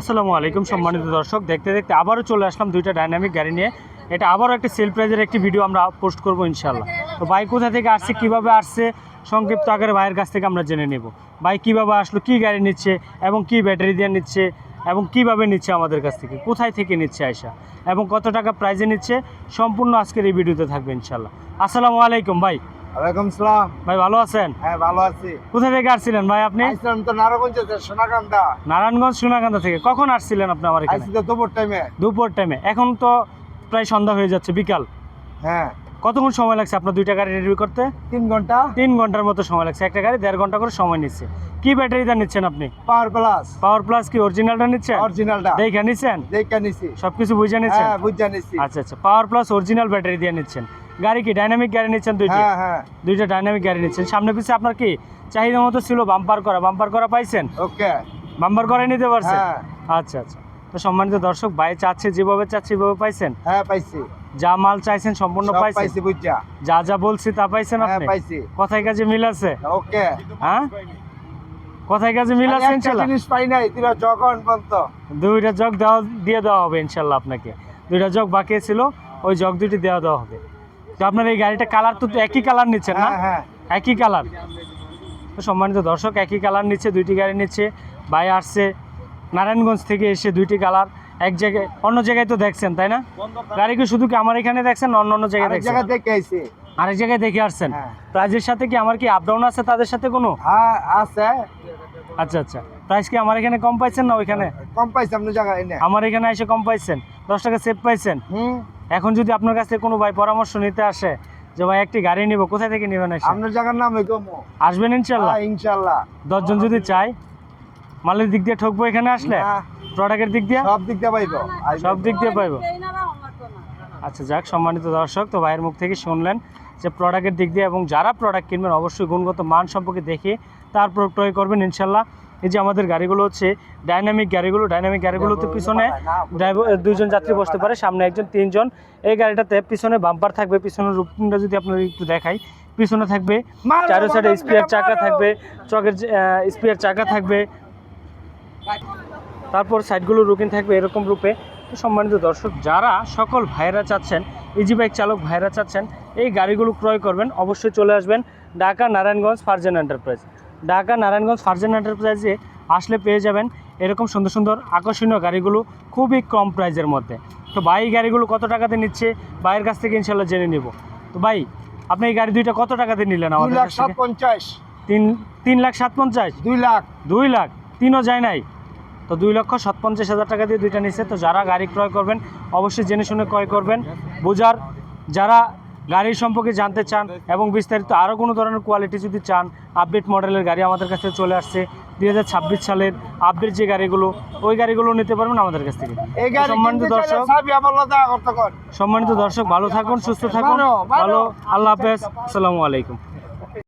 আসসালামু আলাইকুম সম্মানিত দর্শক। দেখতে দেখতে আবারও চলে আসলাম দুইটা ডাইনামিক গাড়ি নিয়ে। এটা আবারও একটা সেল প্রাইজের একটি ভিডিও আমরা পোস্ট করব ইনশাল্লাহ তো বাইক কোথা থেকে আসছে, কীভাবে আসছে, সংক্ষিপ্ত আকারে ভাইয়ের কাছ থেকে আমরা জেনে নেব। বাইক কীভাবে আসলো, কি গাড়ি নিচ্ছে, এবং কি ব্যাটারি দিয়ে নিচ্ছে, এবং কীভাবে নিচ্ছে আমাদের কাছ থেকে, কোথায় থেকে নিচ্ছে আয়সা এবং কত টাকা প্রাইজে নিচ্ছে, সম্পূর্ণ আজকের এই ভিডিওতে থাকবে ইনশাল্লাহ আসসালামু আলাইকুম ভাই। ওয়ালাইকুম সালাম। ভাই ভালো আছেন? হ্যাঁ ভালো আছি। কোথা থেকে আসছিলেন ভাই আপনি? আসছিলাম তো নারায়ণগঞ্জে সোনাকান্দা। নারায়ণগঞ্জ সোনাকান্দা থেকে। কখন আসছিলেন আপনি আমার এখানে দুপুর টাইমে দুপুর টাইমে এখন তো প্রায় সন্ধ্যা হয়ে যাচ্ছে বিকাল। হ্যাঁ। কতক্ষণ সময় লাগছে আপনার দুইটা গাড়ি রেডি করতে? তিন ঘণ্টা। তিন ঘণ্টার মতো সময় লাগছে। একটা গাড়ি দেড় ঘণ্টা করে সময় নিচ্ছে। কি ব্যাটারিটা নিচ্ছেন আপনি? পাওয়ার প্লাস পাওয়ার প্লাস কি অরিজিনালটা নিচ্ছেন? অরিজিনালটা দেখে নিচ্ছেন? দেখা নিছি। সব কিছু বুঝে নিচ্ছেন? হ্যাঁ বুঝা নিছি। আচ্ছা আচ্ছা। পাওয়ার প্লাস অরিজিনাল ব্যাটারি দিয়ে নিচ্ছেন। গাড়ি কি ডাইনামিক গাড়ি নিচ্ছেন দুইটা? হ্যাঁ হ্যাঁ। দুইটা ডাইনামিক গাড়ি নিচ্ছেন। সামনে পিছে আপনার কি চাহিদা মতো ছিল বাম্পার করা? বাম্পার করা পাইছেন? ওকে। বাম্পার করে নিতে পারছেন? হ্যাঁ। আচ্ছা আচ্ছা। তো সম্মানিত দর্শক ভাই চাচ্ছে যেভাবে চাচ্ছে সেভাবে পাইছেন? হ্যাঁ পাইছি। যা মাল চাইছেন সম্পূর্ণ পাইছেন? পাইছি বুঝা। যা যা বলছি তা পাইছেন হ্যাঁ আপনি? পাইছি। কথায় কাজে মিল আছে? ওকে। হ্যাঁ? কথায় কাজে মিল আছে একটা ইনশাল্লাহ? জিনিস পাই নাই তুই যখন বলতো দুইটা জগ দেওয়া দিয়ে দেওয়া হবে ইনশাল্লাহ আপনাকে। দুইটা জগ বাকি ছিল ওই জগ দুইটি দেওয়া দেওয়া হবে। তো আপনার এই গাড়িটা কালার তো একই কালার নিচ্ছেন না? হ্যাঁ হ্যাঁ। একই কালার। তো সম্মানিত দর্শক একই কালার নিচ্ছে দুইটি গাড়ি নিচ্ছে। ভাই আসছে নারায়ণগঞ্জ থেকে এসে দুইটি কালার। এক জায়গায় অন্য জায়গায় তো দেখছেন তাই না? গাড়ি কি শুধু কি আমার এখানে দেখছেন অন্য অন্য জায়গায় আরেক দেখছেন? জায়গা দেখে আইছি। আরেক জায়গায় দেখে আসছেন? হ্যাঁ। প্রাইজের সাথে কি আমার কি আপ ডাউন আছে তাদের সাথে কোনো? হ্যাঁ আছে। আচ্ছা আচ্ছা। প্রাইস কি আমার এখানে কম পাইছেন না ওইখানে? কম পাইছি আপনার জায়গায় আমার এখানে এসে কম পাইছেন। দশ টাকা সেভ পাইছেন। হুম। এখন যদি আপনার কাছে কোনো ভাই পরামর্শ নিতে আসে যে ভাই একটি গাড়ি নিব কোথায় থেকে নেবেন আপনার জায়গার নাম আসবেন ইনশাল্লাহ? হ্যাঁ, ইনশাল্লাহ। দশজন যদি চাই মালের দিক দিয়ে ঠকবো এখানে আসলে? প্রোডাক্টের দিক দিয়ে? সব দিক দিয়ে পাইবো। সব দিক দিয়ে পাইবো? আচ্ছা যাক সম্মানিত দর্শক তো ভাইয়ের মুখ থেকে শুনলেন যে প্রোডাক্টের দিক দিয়ে এবং যারা প্রোডাক্ট কিনবেন অবশ্যই গুণগত মান সম্পর্কে দেখে তারপর ক্রয় করবেন ইনশাল্লাহ এই যে আমাদের গাড়িগুলো হচ্ছে ডাইনামিক গাড়িগুলো ডাইনামিক গাড়িগুলোতে পিছনে ড্রাইভার দুইজন যাত্রী বসতে পারে সামনে একজন তিনজন। এই গাড়িটাতে পিছনে বাম্পার থাকবে পিছনের রূপটা যদি আপনার একটু দেখাই পিছনে থাকবে চারো সাইডে স্পিয়ার চাকা থাকবে চকের স্পিয়ার চাকা থাকবে তারপর সাইডগুলো রুকিন থাকবে এরকম রূপে। সম্মানিত দর্শক যারা সকল ভাইরা চাচ্ছেন ইজি বাইক চালক ভাইরা চাচ্ছেন এই গাড়িগুলো ক্রয় করবেন অবশ্যই চলে আসবেন ঢাকা নারায়ণগঞ্জ ফার্জেন এন্টারপ্রাইজ। ঢাকা নারায়ণগঞ্জ ফার্জেন এন্টারপ্রাইজে আসলে পেয়ে যাবেন এরকম সুন্দর সুন্দর আকর্ষণীয় গাড়িগুলো খুবই কম প্রাইজের মধ্যে। তো ভাই এই গাড়িগুলো কত টাকাতে নিচ্ছে? ভাইয়ের কাছ থেকে ইনশাল্লাহ জেনে নিব। তো ভাই আপনি এই গাড়ি দুইটা কত টাকাতে নিলেন আমাদের তিন তিন লাখ সাত পঞ্চাশ দুই লাখ। দুই লাখ। তিনও যায় নাই? তো দুই লক্ষ সাতপঞ্চাশ হাজার টাকা দিয়ে দুইটা নিচ্ছে তো যারা গাড়ি ক্রয় করবেন অবশ্যই জেনে শুনে ক্রয় করবেন। বোঝার যারা গাড়ির সম্পর্কে জানতে চান এবং বিস্তারিত আরও কোনো ধরনের কোয়ালিটি যদি চান আপডেট মডেলের গাড়ি আমাদের কাছে চলে আসছে। দুই হাজার ছাব্বিশ সালের আপডেট যে গাড়িগুলো ওই গাড়িগুলো নিতে পারবেন আমাদের কাছ থেকে। সম্মানিত দর্শক সম্মানিত দর্শক ভালো থাকুন সুস্থ থাকুন। ভালো আল্লাহ হাফেজ। আসসালামু আলাইকুম।